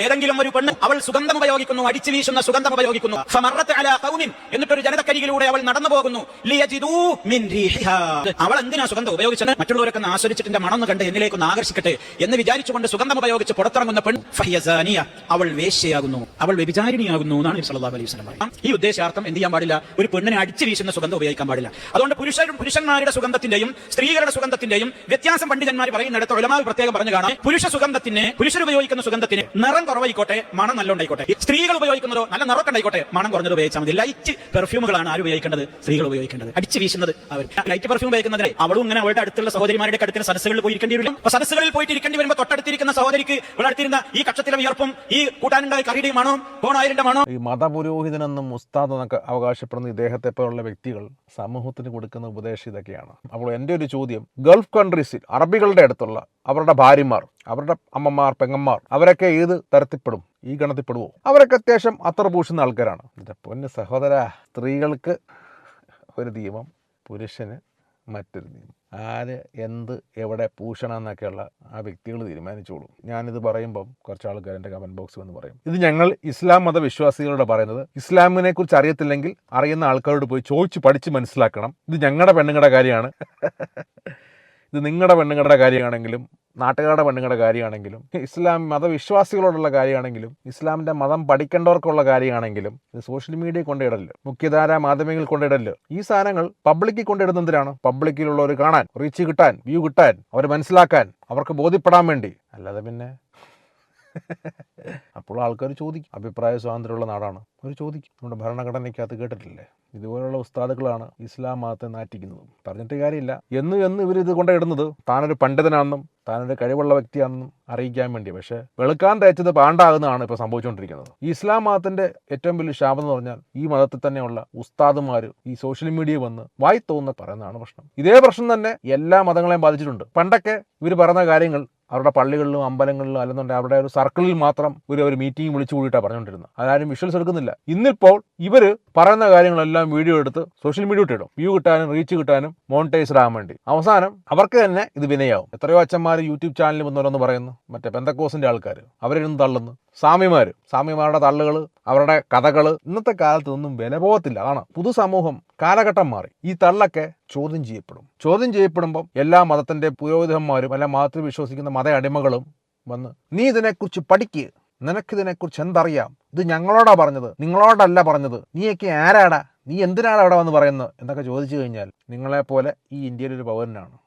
ഏതെങ്കിലും ഒരു പെണ്ണ് അവൾ സുഗന്ധം ഉപയോഗിക്കുന്നു അടിച്ചു വീശുന്ന സുഗന്ധം ഉപയോഗിക്കുന്നു. എന്നിട്ടൊരു ജനതക്കരികിലൂടെ അവൾ നടന്നു പോകുന്നു. അവൾ എന്തിനാ സുഗന്ധം ഉപയോഗിച്ചത്? മറ്റുള്ളവരൊക്കെ ആസ്വദിച്ചിട്ട് മണം കണ്ട് എന്നിലേക്കൊന്ന് ആകർഷിക്കട്ടെ എന്ന് വിചാരിച്ചുകൊണ്ട് സുഗന്ധം ഉപയോഗിച്ച് പുറത്തിറങ്ങുന്ന പെൺ ഫഹിയ സാനിയ. അവൾ വേശ്യയാകുന്നു. അവൾ വ്യഭിചാരിണിയാകുന്നു എന്നാണ് അലൈഹി വസല്ലം. ഈ ഉദ്ദേശാർത്ഥം എന്ത് ചെയ്യാൻ പാടില്ല? ഒരു പെണ്ണിനെ അടിച്ചു വീശുന്ന സുഗന്ധം ഉപയോഗിക്കാൻ പാടില്ല. അതുകൊണ്ട് പുരുഷ പുരുഷന്മാരുടെ സുഗന്ധത്തിന്റെയും സ്ത്രീകളുടെ സുഗന്ധത്തിന്റെയും വ്യത്യാസം പണ്ഡിതന്മാർ പറയുന്നിടത്ത് ഉലമാവ് പ്രത്യേകം പറഞ്ഞു കാണാം. പുരുഷ സുഗന്ധത്തിന് പുരുഷർ ഉപയോഗിക്കുന്ന സുഗന്ധത്തിന് നിറം കുറവായിക്കോട്ടെ മണം നല്ല ഉണ്ടായിക്കോട്ടെ സ്ത്രീകൾ ഉപയോഗിക്കുന്നതോ നല്ല ഉണ്ടായിക്കോട്ടെ മണം കുറഞ്ഞത് ഉപയോഗിച്ചാൽ മതി. ലൈറ്റ് പെർഫ്യൂമുകളാണ് ആര് ഉപയോഗിക്കേണ്ടത്? സ്ത്രീകൾ ഉപയോഗിക്കേണ്ടത്. അടിച്ചു വീശുന്നത് അവർ ലൈറ്റ് പെർഫ്യൂം ഉപയോഗിക്കുന്നതിന് അവളും ഇങ്ങനെ അവളുടെ അടുത്തുള്ള സഹോദരിമാരുടെ അടുത്തുള്ള സദസ്സുകളിൽ പോയി ഇരിക്കേണ്ടി വരും അപ്പൊ സദസ്സുകളിൽ പോയിട്ട് ഇരിക്കേണ്ടി വരുമ്പോൾ തൊട്ടടുത്തിരിക്കുന്ന സഹോദരിക്ക് ഇവിടെ അടുത്തിരുന്ന ഈ കക്ഷത്തിലെ വിയർപ്പും ഈ കൂട്ടാനുണ്ടായ കറിയുടെയും മണവും കോണായിരം മണവും. ഈ മതപുരോഹിതനെന്നും ഉസ്താദ് എന്നൊക്കെ അവകാശപ്പെടുന്ന ഇദ്ദേഹത്തെ പോലുള്ള വ്യക്തികൾ സമൂഹത്തിന് കൊടുക്കുന്ന ഉപദേശം ഇതൊക്കെയാണ്. അപ്പോൾ എന്റെ ഒരു ചോദ്യം ഗൾഫ് കൺട്രീസിൽ അറബികളുടെ അടുത്തുള്ള അവരുടെ ഭാര്യമാർ അവരുടെ അമ്മമാർ പെങ്ങന്മാർ അവരൊക്കെ ഏത് തരത്തിൽപ്പെടും? ഈ ഗണത്തിൽപ്പെടുവോ? അവരൊക്കെ അത്യാവശ്യം അത്ര പൂശുന്ന ആൾക്കാരാണ്. എന്റെ പൊന്ന് സഹോദര സ്ത്രീകൾക്ക് ഒരു നിയമം പുരുഷന് മറ്റൊരു നിയമം. ആര് എന്ത് എവിടെ പൂഷണം എന്നൊക്കെയുള്ള ആ വ്യക്തികൾ തീരുമാനിച്ചോളൂ. ഞാനിത് പറയുമ്പം കുറച്ച് ആൾക്കാർ എന്റെ കമന്റ് ബോക്സ് വന്ന് പറയും. ഇത് ഞങ്ങൾ ഇസ്ലാം മതവിശ്വാസികളോട് പറയുന്നത് ഇസ്ലാമിനെ കുറിച്ച് അറിയത്തില്ലെങ്കിൽ അറിയുന്ന ആൾക്കാരോട് പോയി ചോദിച്ച് പഠിച്ച് മനസ്സിലാക്കണം. ഇത് ഞങ്ങളുടെ പെണ്ണുങ്ങളുടെ കാര്യമാണ്. ഇത് നിങ്ങളുടെ പെണ്ണുങ്ങളുടെ കാര്യമാണെങ്കിലും നാട്ടുകാരുടെ പെണ്ണുങ്ങളുടെ കാര്യമാണെങ്കിലും ഇസ്ലാം മതവിശ്വാസികളോടുള്ള കാര്യമാണെങ്കിലും ഇസ്ലാമിന്റെ മതം പഠിക്കേണ്ടവർക്കുള്ള കാര്യമാണെങ്കിലും ഇത് സോഷ്യൽ മീഡിയ കൊണ്ടിടല്ലോ മുഖ്യധാര മാധ്യമങ്ങൾ കൊണ്ടിടല്ലോ ഈ സാധനങ്ങൾ പബ്ലിക്കിൽ കൊണ്ടിടുന്നതിനാണ് പബ്ലിക്കിലുള്ളവർ കാണാൻ റീച്ച് കിട്ടാൻ വ്യൂ കിട്ടാൻ അവർ മനസ്സിലാക്കാൻ അവർക്ക് ബോധ്യപ്പെടാൻ വേണ്ടി. അല്ലാതെ പിന്നെ അപ്പോൾ ആൾക്കാർ ചോദിക്കും. അഭിപ്രായ സ്വാതന്ത്ര്യമുള്ള നാടാണ്. അവർ ചോദിക്കും. നമ്മുടെ ഭരണഘടനയ്ക്കകത്ത് കേട്ടിട്ടില്ലേ? ഇതുപോലുള്ള ഉസ്താദുകളാണ് ഇസ്ലാം മതത്തെ നാറ്റിക്കുന്നത്. പറഞ്ഞിട്ട് കാര്യമില്ല. എന്ന് എന്ന് ഇവർ ഇത് കൊണ്ടിടുന്നത് താനൊരു പണ്ഡിതനാണെന്നും താനൊരു കഴിവുള്ള വ്യക്തിയാണെന്നും അറിയിക്കാൻ വേണ്ടി. പക്ഷേ വെളുക്കാൻ തേച്ചത് പാണ്ടാകുന്നതാണ് ഇപ്പോൾ സംഭവിച്ചുകൊണ്ടിരിക്കുന്നത് ഇസ്ലാം മതത്തിന്റെ ഏറ്റവും വലിയ ശാപം എന്ന് പറഞ്ഞാൽ ഈ മതത്തിൽ തന്നെയുള്ള ഉസ്താദുമാർ ഈ സോഷ്യൽ മീഡിയ വന്ന് വായി തോന്നുന്ന പറയുന്നതാണ് പ്രശ്നം. ഇതേ പ്രശ്നം തന്നെ എല്ലാ മതങ്ങളെയും ബാധിച്ചിട്ടുണ്ട്. പണ്ടൊക്കെ ഇവർ പറയുന്ന കാര്യങ്ങൾ അവരുടെ പള്ളികളിലും അമ്പലങ്ങളിലും അല്ലെന്നുണ്ടെങ്കിൽ അവരുടെ ഒരു സർക്കിളിൽ മാത്രം ഒരു ഒരു മീറ്റിംഗ് വിളിച്ചു കൂടിയിട്ടാണ് പറഞ്ഞുകൊണ്ടിരുന്നത്. അതാരും വിഷ്വൽസ് എടുക്കുന്നില്ല. ഇന്നിപ്പോൾ ഇവർ പറയുന്ന കാര്യങ്ങളെല്ലാം വീഡിയോ എടുത്ത് സോഷ്യൽ മീഡിയ ഇട്ടിടും. വ്യൂ കിട്ടാനും റീച്ച് കിട്ടാനും മോണിറ്റൈസ് ആകാൻ വേണ്ടി. അവസാനം അവർക്ക് തന്നെ ഇത് വിനയാവും. എത്രയോ അച്ഛന്മാർ യൂട്യൂബ് ചാനലിൽ വന്നവരെന്ന് പറയുന്നു മറ്റേ പെന്തക്കോസിന്റെ ആൾക്കാർ അവരിരുന്ന് തള്ളുന്നു. സാമിമാർ സാമിമാരുടെ തള്ളുകൾ അവരുടെ കഥകൾ ഇന്നത്തെ കാലത്ത് ഒന്നും പോകത്തില്ല. അതാണ് പുതുസമൂഹം കാലഘട്ടം മാറി. ഈ തള്ളൊക്കെ ചോദ്യം ചെയ്യപ്പെടും. ചോദ്യം ചെയ്യപ്പെടുമ്പം എല്ലാ മതത്തിന്റെ പുരോഹിതന്മാരും അല്ല മതത്തിൽ വിശ്വസിക്കുന്ന മത അടിമകളും വന്ന് നീ ഇതിനെക്കുറിച്ച് പഠിക്കുക നിനക്കിതിനെക്കുറിച്ച് എന്തറിയാം? ഇത് ഞങ്ങളോടാ പറഞ്ഞത്. നിങ്ങളോടല്ല പറഞ്ഞത്. നീയൊക്കെ ആരാടാ? നീ എന്തിനാണ് അവിടെ വന്ന് പറയുന്നത്? എന്നൊക്കെ ചോദിച്ചു കഴിഞ്ഞാൽ നിങ്ങളെപ്പോലെ ഈ ഇന്ത്യയിലൊരു പൗരനാണ്.